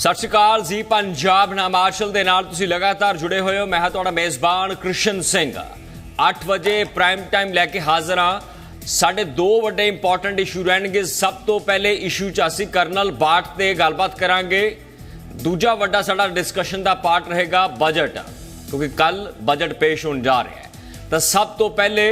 ਸਤਿ ਸ਼੍ਰੀ ਅਕਾਲ ਜੀ, ਪੰਜਾਬ ਨਾਮਾਚਲ ਦੇ ਨਾਲ ਤੁਸੀਂ ਲਗਾਤਾਰ ਜੁੜੇ ਹੋਏ ਹੋ। ਮੈਂ ਹਾਂ ਤੁਹਾਡਾ ਮੇਜ਼ਬਾਨ ਕ੍ਰਿਸ਼ਨ ਸਿੰਘ। 8 ਵਜੇ ਪ੍ਰਾਈਮ ਟਾਈਮ ਲੈ ਕੇ ਹਾਜ਼ਰ ਹਾਂ। ਸਾਡੇ ਦੋ ਵੱਡੇ ਇੰਪੋਰਟੈਂਟ ਇਸ਼ੂ ਰਹਿਣਗੇ। ਸਭ ਤੋਂ ਪਹਿਲੇ ਇਸ਼ੂ ਚ ਅਸੀਂ ਕਰਨਲ ਬਾਟ ਤੇ ਗੱਲਬਾਤ ਕਰਾਂਗੇ। ਦੂਜਾ ਵੱਡਾ ਸਾਡਾ ਡਿਸਕਸ਼ਨ ਦਾ ਪਾਰਟ ਰਹੇਗਾ ਬਜਟ ਕਿਉਂਕਿ ਕੱਲ ਬਜਟ ਪੇਸ਼ ਹੋਣ ਜਾ ਰਿਹਾ ਹੈ। ਤਾਂ ਸਭ ਤੋਂ ਪਹਿਲੇ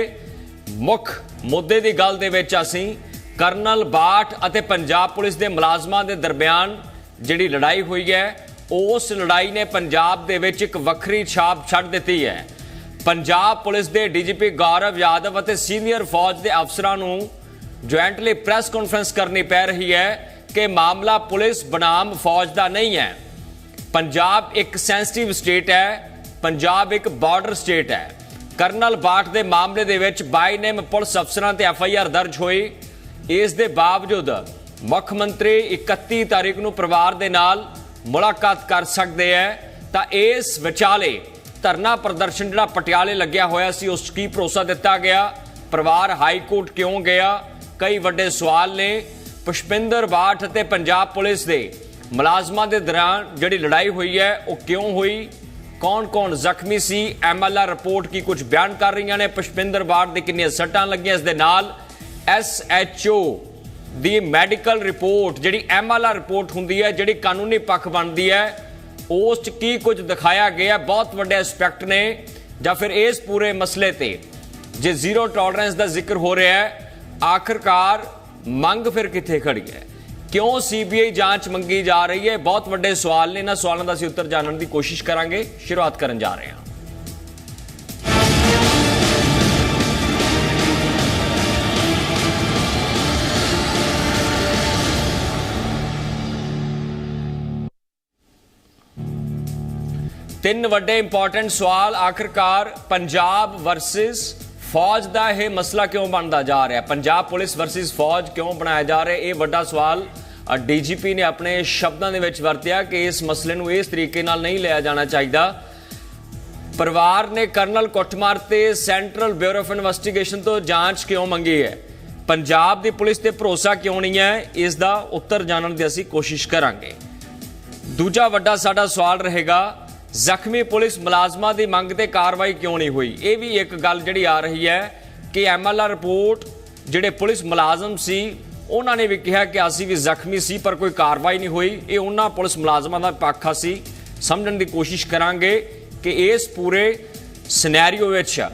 ਮੁੱਖ ਮੁੱਦੇ ਦੀ ਗੱਲ ਦੇ ਵਿੱਚ ਅਸੀਂ ਕਰਨਲ ਬਾਟ ਅਤੇ ਪੰਜਾਬ ਪੁਲਿਸ ਦੇ ਮੁਲਾਜ਼ਮਾਂ ਦੇ ਦਰਮਿਆਨ ਜਿਹੜੀ ਲੜਾਈ ਹੋਈ ਹੈ ਉਸ ਲੜਾਈ ਨੇ ਪੰਜਾਬ ਦੇ ਵਿੱਚ ਇੱਕ ਵੱਖਰੀ ਛਾਪ ਛੱਡ ਦਿੱਤੀ ਹੈ। ਪੰਜਾਬ ਪੁਲਿਸ ਦੇ ਡੀਜੀਪੀ ਗੌਰਵ ਯਾਦਵ ਅਤੇ ਸੀਨੀਅਰ ਫੌਜ ਦੇ ਅਫਸਰਾਂ ਨੂੰ ਜੁਆਇੰਟਲੀ ਪ੍ਰੈਸ ਕਾਨਫਰੰਸ ਕਰਨੀ ਪੈ ਰਹੀ ਹੈ ਕਿ ਮਾਮਲਾ ਪੁਲਿਸ ਬਨਾਮ ਫੌਜ ਦਾ ਨਹੀਂ ਹੈ। ਪੰਜਾਬ ਇੱਕ ਸੈਂਸਿਟਿਵ ਸਟੇਟ ਹੈ, ਪੰਜਾਬ ਇੱਕ ਬਾਰਡਰ ਸਟੇਟ ਹੈ। ਕਰਨਲ ਬਾਠ ਦੇ ਮਾਮਲੇ ਦੇ ਵਿੱਚ ਬਾਈ ਨੇਮ ਪੁਲਿਸ ਅਫਸਰਾਂ ਤੇ ਐਫ ਆਈ ਆਰ ਦਰਜ ਹੋਈ। ਇਸ ਦੇ ਬਾਵਜੂਦ ਮੁੱਖ ਮੰਤਰੀ 31 ਤਾਰੀਖ ਨੂੰ ਪਰਿਵਾਰ ਦੇ ਨਾਲ ਮੁਲਾਕਾਤ ਕਰ ਸਕਦੇ ਹੈ ਤਾਂ ਇਸ ਵਿਚਾਲੇ ਧਰਨਾ ਪ੍ਰਦਰਸ਼ਨ ਜਿਹੜਾ ਪਟਿਆਲੇ ਲੱਗਿਆ ਹੋਇਆ ਸੀ, ਉਸ 'ਚ ਕੀ ਭਰੋਸਾ ਦਿੱਤਾ ਗਿਆ? ਪਰਿਵਾਰ ਹਾਈ ਕੋਰਟ ਕਿਉਂ ਗਿਆ? ਕਈ ਵੱਡੇ ਸਵਾਲ ਨੇ। ਪੁਸ਼ਪਿੰਦਰ ਬਾਠ ਅਤੇ ਪੰਜਾਬ ਪੁਲਿਸ ਦੇ ਮੁਲਾਜ਼ਮਾਂ ਦੇ ਦੌਰਾਨ ਜਿਹੜੀ ਲੜਾਈ ਹੋਈ ਹੈ ਉਹ ਕਿਉਂ ਹੋਈ? ਕੌਣ-ਕੌਣ ਜ਼ਖਮੀ ਸੀ? ਐਮਐਲਆਰ ਰਿਪੋਰਟ ਕੀ ਕੁਝ ਬਿਆਨ ਕਰ ਰਹੀਆਂ ਨੇ? ਪੁਸ਼ਪਿੰਦਰ ਬਾਠ ਦੇ ਕਿੰਨੀਆਂ ਸੱਟਾਂ ਲੱਗੀਆਂ ਇਸ ਦੇ ਨਾਲ? ਐਸਐਚਓ ਦੀ ਮੈਡੀਕਲ ਰਿਪੋਰਟ, ਜਿਹੜੀ ਐਮਐਲਆਰ ਰਿਪੋਰਟ ਹੁੰਦੀ ਹੈ, ਜਿਹੜੀ ਕਾਨੂੰਨੀ ਪੱਖ ਬਣਦੀ ਹੈ, ਉਸ 'ਚ ਕੀ ਕੁਝ ਦਿਖਾਇਆ ਗਿਆ, ਬਹੁਤ ਵੱਡੇ ਐਸਪੈਕਟ ਨੇ। ਜਾਂ ਫਿਰ ਇਸ ਪੂਰੇ ਮਸਲੇ ਤੇ ਜੇ ਜ਼ੀਰੋ ਟੋਲਰੈਂਸ ਦਾ ਜ਼ਿਕਰ ਹੋ ਰਿਹਾ ਹੈ, ਆਖਰਕਾਰ ਮੰਗ ਫਿਰ ਕਿੱਥੇ ਖੜੀ ਹੈ? ਕਿਉਂ ਸੀਬੀਆਈ ਜਾਂਚ ਮੰਗੀ ਜਾ ਰਹੀ ਹੈ? ਬਹੁਤ ਵੱਡੇ ਸਵਾਲ ਨੇ। ਇਹਨਾਂ ਸਵਾਲਾਂ ਦਾ ਅਸੀਂ ਉੱਤਰ ਜਾਣਨ ਦੀ ਕੋਸ਼ਿਸ਼ ਕਰਾਂਗੇ। ਸ਼ੁਰੂਆਤ ਕਰਨ ਜਾ ਰਹੇ ਹਾਂ। ਤਿੰਨ ਵੱਡੇ ਇੰਪੋਰਟੈਂਟ ਸਵਾਲ, ਆਖਰਕਾਰ ਪੰਜਾਬ ਵਰਸਸ ਫੌਜ ਦਾ ਇਹ ਮਸਲਾ ਕਿਉਂ ਬਣਦਾ ਜਾ ਰਿਹਾ? ਪੰਜਾਬ ਪੁਲਿਸ ਵਰਸਸ ਫੌਜ ਕਿਉਂ ਬਣਾਇਆ ਜਾ ਰਿਹਾ? ਇਹ ਵੱਡਾ ਸਵਾਲ ਡੀਜੀਪੀ ਨੇ ਆਪਣੇ ਸ਼ਬਦਾਂ ਦੇ ਵਿੱਚ ਵਰਤਿਆ ਕਿ ਇਸ ਮਸਲੇ ਨੂੰ ਇਸ ਤਰੀਕੇ ਨਾਲ ਨਹੀਂ ਲਿਆ ਜਾਣਾ ਚਾਹੀਦਾ। ਪਰਿਵਾਰ ਨੇ ਕਰਨਲ ਕੁੱਟਮਾਰ ਤੇ ਸੈਂਟਰਲ ਬਿਊਰੋ ਆਫ ਇਨਵੈਸਟੀਗੇਸ਼ਨ ਤੋਂ ਜਾਂਚ ਕਿਉਂ ਮੰਗੀ ਹੈ? ਪੰਜਾਬ ਦੀ ਪੁਲਿਸ ਤੇ ਭਰੋਸਾ ਕਿਉਂ ਨਹੀਂ ਹੈ? ਇਸ ਦਾ ਉੱਤਰ ਜਾਣਨ ਦੀ ਅਸੀਂ ਕੋਸ਼ਿਸ਼ ਕਰਾਂਗੇ। ਦੂਜਾ ਵੱਡਾ ਸਾਡਾ ਸਵਾਲ ਰਹੇਗਾ ਜ਼ਖਮੀ ਪੁਲਿਸ ਮੁਲਾਜ਼ਮਾਂ ਦੀ ਮੰਗ ਤੇ ਕਾਰਵਾਈ ਕਿਉਂ ਨਹੀਂ ਹੋਈ? ਇਹ ਵੀ ਇੱਕ ਗੱਲ ਜਿਹੜੀ ਆ ਰਹੀ ਹੈ ਕਿ ਐਮਐਲਆਰ ਰਿਪੋਰਟ ਜਿਹੜੇ ਪੁਲਿਸ ਮੁਲਾਜ਼ਮ ਸੀ, ਉਹਨਾਂ ਨੇ ਵੀ ਕਿਹਾ ਕਿ ਅਸੀਂ ਵੀ ਜ਼ਖਮੀ ਸੀ, ਪਰ ਕੋਈ ਕਾਰਵਾਈ ਨਹੀਂ ਹੋਈ। ਇਹ ਉਹਨਾਂ ਪੁਲਿਸ ਮੁਲਾਜ਼ਮਾਂ ਦਾ ਪੱਖ ਸੀ। ਸਮਝਣ ਦੀ ਕੋਸ਼ਿਸ਼ ਕਰਾਂਗੇ ਕਿ ਇਸ ਪੂਰੇ ਸਿਨੈਰੀਓ ਵਿੱਚ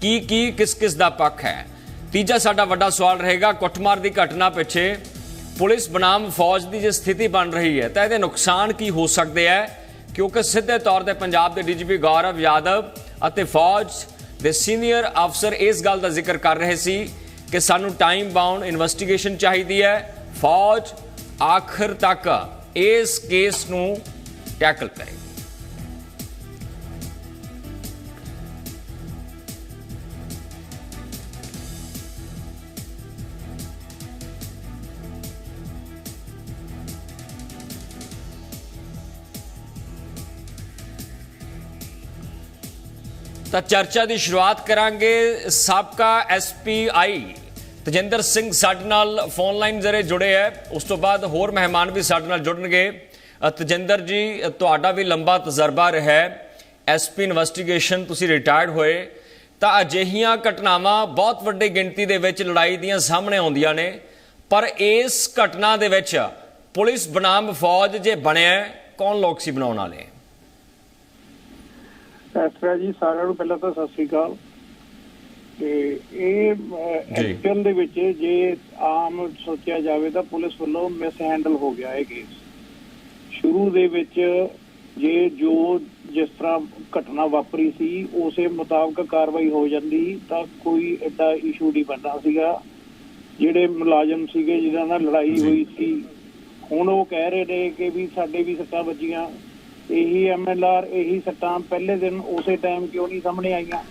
ਕੀ ਕੀ, ਕਿਸ ਕਿਸ ਦਾ ਪੱਖ ਹੈ। ਤੀਜਾ ਸਾਡਾ ਵੱਡਾ ਸਵਾਲ ਰਹੇਗਾ, ਕੁੱਟਮਾਰ ਦੀ ਘਟਨਾ ਪਿੱਛੇ ਪੁਲਿਸ ਬਨਾਮ ਫੌਜ ਦੀ ਜੇ ਸਥਿਤੀ ਬਣ ਰਹੀ ਹੈ, ਤਾਂ ਇਹਦੇ ਨੁਕਸਾਨ ਕੀ ਹੋ ਸਕਦੇ ਹੈ? ਕਿਉਂਕਿ ਸਿੱਧੇ ਤੌਰ ਤੇ ਪੰਜਾਬ ਦੇ ਡੀਜੀਪੀ ਗੌਰਵ ਯਾਦਵ ਅਤੇ ਫੌਜ ਦੇ ਸੀਨੀਅਰ ਅਫਸਰ ਇਸ ਗੱਲ ਦਾ ਜ਼ਿਕਰ ਕਰ ਰਹੇ ਸੀ ਕਿ ਸਾਨੂੰ ਟਾਈਮ ਬਾਉਂਡ ਇਨਵੈਸਟੀਗੇਸ਼ਨ ਚਾਹੀਦੀ ਹੈ। ਫੌਜ ਆਖਰ ਤੱਕ ਇਸ ਕੇਸ ਨੂੰ ਟੈਕਲ ਕਰੇ ਤਾਂ ਚਰਚਾ ਦੀ ਸ਼ੁਰੂਆਤ ਕਰਾਂਗੇ ਸਾਬਕਾ ਐਸਪੀਆਈ ਤਜਿੰਦਰ ਸਿੰਘ ਸਾਡੇ ਨਾਲ ਫੋਨ ਲਾਈਨ ਜ਼ਰੇ ਜੁੜੇ ਹੈ। ਉਸ ਤੋਂ ਬਾਅਦ ਹੋਰ ਮਹਿਮਾਨ ਵੀ ਸਾਡੇ ਨਾਲ ਜੁੜਨਗੇ। ਤਜਿੰਦਰ ਜੀ, ਤੁਹਾਡਾ ਵੀ ਲੰਬਾ ਤਜਰਬਾ ਰਿਹਾ ਹੈ। ਐਸਪੀ ਇਨਵੈਸਟੀਗੇਸ਼ਨ ਤੁਸੀਂ ਰਿਟਾਇਰਡ ਹੋਏ। ਤਾਂ ਅਜਿਹੀਆਂ ਘਟਨਾਵਾਂ ਬਹੁਤ ਵੱਡੀ ਗਿਣਤੀ ਦੇ ਵਿੱਚ ਲੜਾਈ ਦੀਆਂ ਸਾਹਮਣੇ ਆਉਂਦੀਆਂ ਨੇ। ਪਰ ਇਸ ਘਟਨਾ ਦੇ ਵਿੱਚ ਪੁਲਿਸ ਬਨਾਮ ਫੌਜ ਜੇ ਬਣਿਆ ਕੌਣ ਲੋਕ ਸੀ ਬਣਾਉਣ ਵਾਲੇ? ਐਸਰਾ ਜੀ ਸਾਰਿਆਂ ਨੂੰ ਪਹਿਲਾਂ ਤਾਂ ਸਤਿ ਸ੍ਰੀ ਅਕਾਲ ਤੇ ਇਹ। ਐਕਚੁਅਲ ਦੇ ਵਿੱਚ ਜੇ ਆਮ ਸੋਚਿਆ ਜਾਵੇ ਤਾਂ ਪੁਲਿਸ ਵੱਲੋਂ ਮਿਸ ਹੈਂਡਲ ਹੋ ਗਿਆ ਇਹ ਕੇਸ ਸ਼ੁਰੂ ਦੇ ਵਿੱਚ ਜੇ ਜੋ ਜਿਸ ਤਰ੍ਹਾਂ ਘਟਨਾ ਵਾਪਰੀ ਸੀ ਉਸੇ ਮੁਤਾਬਕ ਕਾਰਵਾਈ ਹੋ ਜਾਂਦੀ ਤਾਂ ਕੋਈ ਐਡਾ ਇਸ਼ੂ ਨਹੀਂ ਬਣਨਾ ਸੀਗਾ ਜਿਹੜੇ ਮੁਲਾਜ਼ਮ ਸੀਗੇ ਜਿਨ੍ਹਾਂ ਨਾਲ ਲੜਾਈ। ਹੋਈ ਸੀ ਹੁਣ ਉਹ ਕਹਿ ਰਹੇ ਨੇ ਕਿ ਵੀ ਸਾਡੇ ਵੀ ਸੱਟਾਂ ਵੱਜੀਆਂ ਇਹੀ ਐਮਐਲਆਰ ਇਹੀ ਸੱਟਾਂ ਪਹਿਲੇ ਦਿਨ ਉਸੇ ਟਾਈਮ ਕਿਉਂ ਨਹੀਂ ਸਾਹਮਣੇ ਆਈਆਂ?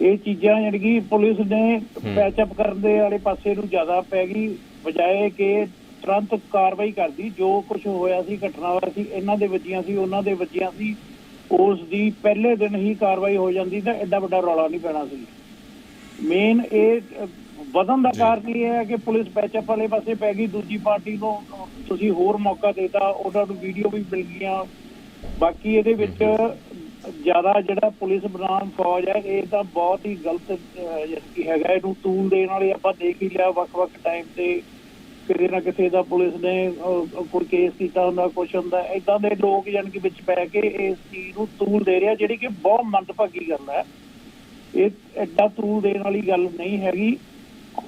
ਇਹ ਚੀਜ਼ਾਂ ਜਿਹੜੀ ਕਿ ਪੁਲਿਸ ਨੇ ਪੈਚਅਪ ਕਰਨ ਦੇ ਵਾਲੇ ਪਾਸੇ ਨੂੰ ਜ਼ਿਆਦਾ ਪੈ ਗਈ ਬਜਾਏ ਕਿ ਤੁਰੰਤ ਕਾਰਵਾਈ ਕਰਦੀ ਜੋ ਕੁਝ ਹੋਇਆ ਸੀ ਘਟਨਾ ਹੋਇਆ ਸੀ ਇਹਨਾਂ ਦੇ ਵੱਜੀਆਂ ਸੀ ਉਹਨਾਂ ਦੇ ਵੱਜੀਆਂ ਸੀ ਉਸ ਦੀ ਪਹਿਲੇ ਦਿਨ ਹੀ ਕਾਰਵਾਈ ਹੋ ਜਾਂਦੀ ਤਾਂ ਐਡਾ ਵੱਡਾ ਰੌਲਾ ਨਹੀਂ ਪੈਣਾ ਸੀ। ਮੇਨ ਇਹ ਵਧਣ ਦਾ ਕਾਰਨ ਇਹ ਹੈ ਕਿ ਪੁਲਿਸ ਪੈਚਅਪ ਵਾਲੇ ਪਾਸੇ ਪੈ ਗਈ ਦੂਜੀ ਪਾਰਟੀ ਨੂੰ ਤੁਸੀਂ ਹੋਰ ਮੌਕਾ ਦੇਤਾ ਉਹਨਾਂ ਨੂੰ ਵੀਡੀਓ ਵੀ ਮਿਲ ਗਈਆਂ ਬਾਕੀ ਇਹਦੇ ਵਿੱਚ ਜ਼ਿਆਦਾ ਜਿਹੜਾ ਪੁਲਿਸ ਬਨਾਮ ਫੌਜ ਹੈ ਇਹ ਤਾਂ ਬਹੁਤ ਹੀ ਗਲਤ ਅਹ, ਹੈਗਾ। ਇਹਨੂੰ ਤੂਲ ਦੇਣ ਵਾਲੇ ਆਪਾਂ ਦੇਖ ਹੀ ਲਿਆ ਵੱਖ-ਵੱਖ ਟਾਈਮ ਤੇ। ਕਿਤੇ ਨਾ ਕਿਤੇ ਦਾ ਪੁਲਿਸ ਨੇ ਕੋਈ ਕੇਸ ਕੀਤਾ ਹੁੰਦਾ ਕੁਛ ਹੁੰਦਾ। ਇਦਾਂ ਦੇ ਲੋਕ ਯਾਨੀ ਕਿ ਵਿੱਚ ਪੈ ਕੇ ਇਸ ਚੀਜ਼ ਨੂੰ ਤੂਲ ਦੇ ਰਿਹਾ ਜਿਹੜੀ ਕਿ ਬਹੁਤ ਮੰਦਭਾਗੀ ਗੱਲ ਹੈ। ਇਹ ਐਡਾ ਤੂਲ ਦੇਣ ਵਾਲੀ ਗੱਲ ਨਹੀਂ ਹੈਗੀ।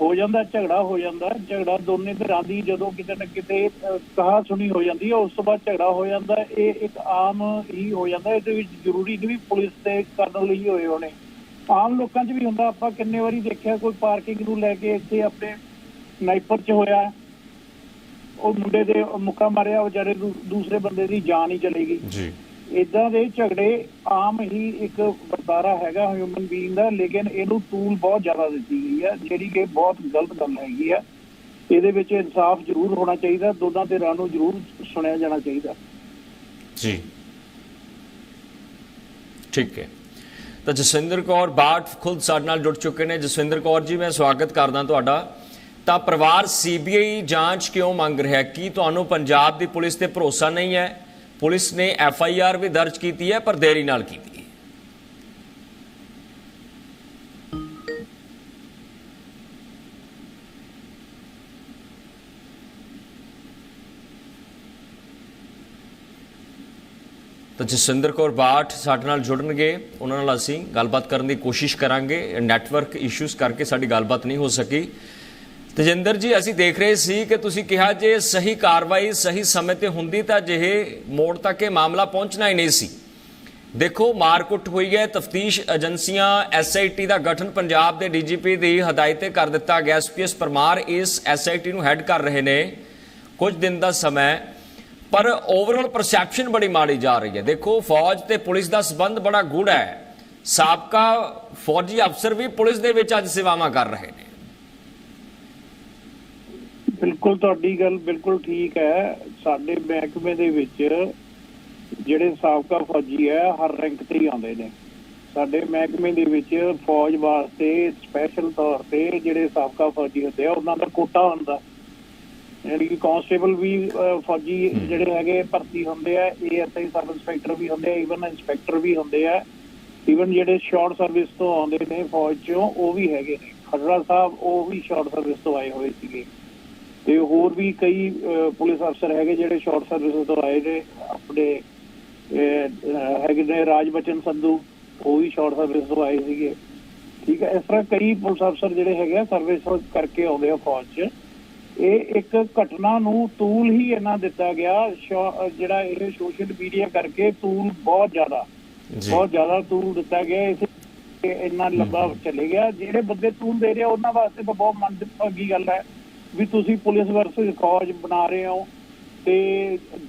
ਹੋ ਜਾਂਦਾ, ਝਗੜਾ ਹੋ ਜਾਂਦਾ, ਝਗੜਾ ਦੋਨੇ ਧਿਰਾਂ ਦੀ ਜਦੋਂ ਕਿਤੇ ਨਾ ਕਿਤੇ ਕਹਾ ਸੁਣੀ ਹੋ ਜਾਂਦੀ ਹੈ, ਉਸ ਤੋਂ ਬਾਅਦ ਝਗੜਾ ਹੋ ਜਾਂਦਾ, ਇਹ ਇੱਕ ਆਮ ਹੀ ਹੋ ਜਾਂਦਾ, ਇਹਦੇ ਵਿੱਚ ਜ਼ਰੂਰੀ ਨਹੀਂ ਵੀ ਪੁਲਿਸ ਤੇ ਕਰਨ ਲਈ ਹੋਏ ਹੋਣੇ। ਆਮ ਲੋਕਾਂ 'ਚ ਵੀ ਹੁੰਦਾ, ਆਪਾਂ ਕਿੰਨੇ ਵਾਰੀ ਦੇਖਿਆ, ਕੋਈ ਪਾਰਕਿੰਗ ਨੂੰ ਲੈ ਕੇ ਇੱਥੇ ਆਪਣੇ ਨਾਈਪਰ 'ਚ ਹੋਇਆ, ਉਹ ਮੁੰਡੇ ਦੇ ਮੁੱਕਾ ਮਾਰਿਆ ਵਿਚਾਰੇ ਦੂ- ਦੂਸਰੇ ਬੰਦੇ ਦੀ ਜਾਨ ਹੀ ਚਲੀ ਗਈ। ਜੀ। ਇਦਾਂ ਦੇ ਝਗੜੇ ਆਮ ਹੀ ਇੱਕ ਵਰਤਾਰਾ ਹੈਗਾ ਹਿਊਮਨ ਬੀਇੰਗ ਦਾ, ਲੇਕਿਨ ਇਹਨੂੰ ਤੂਲ ਬਹੁਤ ਜ਼ਿਆਦਾ ਦਿੱਤੀ ਗਈ ਹੈ ਜਿਹੜੀ ਕਿ ਬਹੁਤ ਗਲਤ ਗੱਲ ਹੈਗੀ ਆ। ਇਹਦੇ ਵਿੱਚ ਇਨਸਾਫ ਜ਼ਰੂਰ ਹੋਣਾ ਚਾਹੀਦਾ, ਦੋਨਾਂ ਧਿਰਾਂ ਨੂੰ ਜ਼ਰੂਰ ਸੁਣਿਆ ਜਾਣਾ ਚਾਹੀਦਾ। ਜੀ। ਠੀਕ ਹੈ। ਤਾਂ ਜਸਵਿੰਦਰ ਕੌਰ ਬਾਠ ਖੁਦ ਸਾਡੇ ਨਾਲ ਜੁੜ ਚੁੱਕੇ ਨੇ। ਜਸਵਿੰਦਰ ਕੌਰ ਜੀ, ਮੈਂ ਸਵਾਗਤ ਕਰਦਾ ਤੁਹਾਡਾ। ਤਾਂ ਪਰਿਵਾਰ ਸੀਬੀਆਈ ਜਾਂਚ ਕਿਉਂ ਮੰਗ ਰਿਹਾ? ਕੀ ਤੁਹਾਨੂੰ ਪੰਜਾਬ ਦੀ ਪੁਲਿਸ ਤੇ ਭਰੋਸਾ ਨਹੀਂ ਹੈ? ਪੁਲਿਸ ਨੇ ਐਫ ਆਈ ਆਰ ਵੀ ਦਰਜ ਕੀਤੀ ਹੈ, ਪਰ ਦੇਰੀ ਨਾਲ ਕੀਤੀ ਹੈ। ਤਾਂ ਜਸਵਿੰਦਰ ਕੌਰ ਬਾਠ ਸਾਡੇ ਨਾਲ ਜੁੜਨਗੇ। ਉਹਨਾਂ ਨਾਲ ਅਸੀਂ ਗੱਲਬਾਤ ਕਰਨ ਦੀ ਕੋਸ਼ਿਸ਼ ਕਰਾਂਗੇ। ਨੈਟਵਰਕ ਇਸ਼ੂਜ਼ ਕਰਕੇ ਸਾਡੀ ਗੱਲਬਾਤ ਨਹੀਂ ਹੋ ਸਕੀ। ਤਜਿੰਦਰ ਜੀ, ਅਸੀਂ ਦੇਖ ਰਹੇ ਸੀ ਕਿ ਤੁਸੀਂ ਕਿਹਾ ਜੇ ਸਹੀ ਕਾਰਵਾਈ, ਸਹੀ ਸਮੇਂ ਤੇ ਹੁੰਦੀ ਤਾਂ ਜਿਹੇ ਮੋੜ ਤੱਕ ਇਹ ਮਾਮਲਾ ਪਹੁੰਚਣਾ ਹੀ ਨਹੀਂ ਸੀ। ਦੇਖੋ, ਮਾਰਕੁੱਟ ਹੋਈ ਹੈ, ਤਫਤੀਸ਼ ਏਜੰਸੀਆਂ ਐਸਆਈਟੀ ਦਾ ਗਠਨ ਪੰਜਾਬ ਦੇ ਡੀਜੀਪੀ ਦੀ ਹਦਾਇਤ ਤੇ ਕਰ ਦਿੱਤਾ ਗਿਆ। ਐਸਪੀਐਸ ਪਰਮਾਰ ਇਸ ਐਸਆਈਟੀ ਨੂੰ ਹੈੱਡ ਕਰ ਰਹੇ ਨੇ ਕੁਝ ਦਿਨ ਦਾ ਸਮਾਂ ਪਰ ਓਵਰਆਲ ਪਰਸੈਪਸ਼ਨ ਬੜੀ ਮਾੜੀ ਜਾ ਰਹੀ ਹੈ। ਦੇਖੋ, ਫੌਜ ਤੇ ਪੁਲਿਸ ਦਾ ਸਬੰਧ ਬੜਾ ਗੂੜਾ ਹੈ। ਸਾਬਕਾ ਫੌਜੀ ਅਫਸਰ ਵੀ ਪੁਲਿਸ ਦੇ ਵਿੱਚ ਅੱਜ ਸੇਵਾਵਾਂ ਕਰ ਰਹੇ ਨੇ। ਬਿਲਕੁਲ ਤੁਹਾਡੀ ਗੱਲ ਬਿਲਕੁਲ ਠੀਕ ਹੈ। ਸਾਡੇ ਮਹਿਕਮੇ ਦੇ ਵਿੱਚ ਜਿਹੜੇ ਸਾਬਕਾ ਫੌਜੀ ਹੈ, ਹਰ ਰੈਂਕ ਤੇ ਹੀ ਆਉਂਦੇ ਨੇ। ਸਾਡੇ ਮਹਿਕਮੇ ਦੇ ਵਿੱਚ ਫੌਜ ਵਾਸਤੇ ਸਪੈਸ਼ਲ ਤੌਰ ਤੇ ਜਿਹੜੇ ਸਾਬਕਾ ਫੌਜੀ ਹੁੰਦੇ ਆ, ਉਹਨਾਂ ਦਾ ਕੋਟਾ ਹੁੰਦਾ। ਯਾਨੀ ਕਿ ਕਾਂਸਟੇਬਲ ਵੀ ਫੌਜੀ ਜਿਹੜੇ ਹੈਗੇ ਭਰਤੀ ਹੁੰਦੇ ਆ ਏਐਸਆਈ ਸਬ ਇੰਸਪੈਕਟਰ ਵੀ ਹੁੰਦੇ ਆ ਈਵਨ ਇੰਸਪੈਕਟਰ ਵੀ ਹੁੰਦੇ ਆ। ਇਵਨ ਜਿਹੜੇ ਸ਼ਾਰਟ ਸਰਵਿਸ ਤੋਂ ਆਉਂਦੇ ਨੇ ਫੌਜ ਚੋਂ, ਉਹ ਵੀ ਹੈਗੇ ਨੇ। ਖੜਰਾ ਸਾਹਿਬ, ਉਹ ਵੀ ਸ਼ਾਰਟ ਸਰਵਿਸ ਤੋਂ ਆਏ ਹੋਏ ਸੀਗੇ। ਤੇ ਹੋਰ ਵੀ ਕਈ ਪੁਲਿਸ ਅਫਸਰ ਹੈਗੇ ਜਿਹੜੇ ਸ਼ਾਰਟ ਸਰਵਿਸ ਤੋਂ ਆਏ ਨੇ ਆਪਣੇ ਹੈਗੇ ਨੇ ਰਾਜ ਬਚਨ ਸੰਧੂ ਉਹ ਵੀ ਸ਼ਾਰਟ ਸਰਵਿਸ ਤੋਂ ਆਏ ਸੀਗੇ। ਠੀਕ ਹੈ ਇਸ ਤਰ੍ਹਾਂ ਕਈ ਪੁਲਿਸ ਅਫਸਰ ਜਿਹੜੇ ਹੈਗੇ ਆ ਸਰਵਿਸ ਕਰਕੇ ਆਉਂਦੇ ਆ ਫੌਜ 'ਚ। ਇਹ ਇੱਕ ਘਟਨਾ ਨੂੰ ਤੂਲ ਹੀ ਇਹਨਾਂ ਦਿੱਤਾ ਗਿਆ ਜਿਹੜਾ ਇਹ ਸੋਸ਼ਲ ਮੀਡੀਆ ਕਰਕੇ ਤੂਲ ਬਹੁਤ ਜ਼ਿਆਦਾ ਬਹੁਤ ਜ਼ਿਆਦਾ ਤੂਲ ਦਿੱਤਾ ਗਿਆ ਇਸ ਇੰਨਾ ਲੰਬਾ ਚਲੇ ਗਿਆ। ਜਿਹੜੇ ਬੰਦੇ ਤੂਲ ਦੇ ਰਹੇ ਉਹਨਾਂ ਵਾਸਤੇ ਤਾਂ ਬਹੁਤ ਮੰਦਭਾਗੀ ਗੱਲ ਹੈ। ਵੀ ਤੁਸੀਂ ਪੁਲਿਸ ਵਰਸਸ ਫੌਜ ਬਣਾ ਰਹੇ ਹੋ ਤੇ